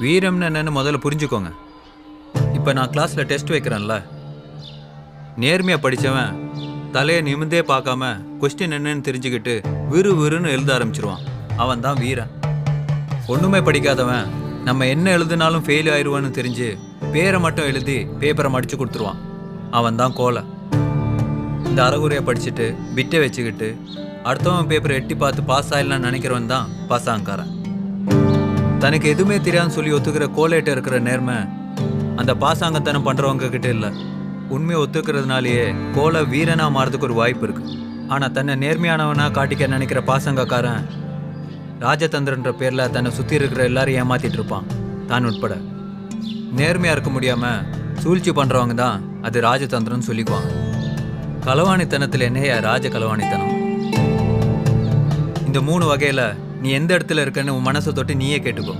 வீரம்னு என்னன்னு முதல்ல புரிஞ்சுக்கோங்க. இப்போ நான் கிளாஸில் டெஸ்ட் வைக்கிறேன்ல. நேர்மையாக படித்தவன் தலையை நிமிந்தே பார்க்காம கொஸ்டின் என்னன்னு தெரிஞ்சுக்கிட்டு விறு விறுன்னு எழுத ஆரம்பிச்சிருவான். அவன் தான் வீரன். ஒன்றுமே படிக்காதவன் நம்ம என்ன எழுதினாலும் ஃபெயில் ஆயிடுவான்னு தெரிஞ்சு பேரை மட்டும் எழுதி பேப்பரை மடித்து கொடுத்துருவான். அவன் தான் கோலை. இந்த அறகுறையை படிச்சுட்டு பிட்டை வச்சுக்கிட்டு அடுத்தவன் பேப்பரை எட்டி பார்த்து பாஸ் ஆயிடலாம்னு நினைக்கிறவன் தான் பாஸ் ஆங்காரன் தனக்கு எதுவுமே தெரியாதுன்னு சொல்லி ஒத்துக்கிற கோலேட்ட இருக்கிற நேர்மை அந்த பாசாங்கத்தனம் பண்ணுறவங்க கிட்ட இல்லை. உண்மையை ஒத்துக்கிறதுனாலேயே கோலை வீரனா மாறதுக்கு ஒரு வாய்ப்பு இருக்கு. ஆனால் தன்னை நேர்மையானவனா காட்டிக்க நினைக்கிற பாசங்கக்காரன் ராஜதந்திரன்ற பேரில் தன்னை சுற்றி இருக்கிற எல்லாரும் ஏமாத்திட்டு இருப்பான். தான் உட்பட. நேர்மையாக இருக்க முடியாமல் சூழ்ச்சி பண்ணுறவங்க தான் அது ராஜதந்திரம்னு சொல்லிக்குவாங்க. கலவாணித்தனத்தில் என்னையா ராஜ கலவாணித்தனம் இந்த மூணு வகையில் நீ எந்த இடத்துல இருக்கன்னு உன் மனசை தொட்டு நீயே கேட்டுக்கோ.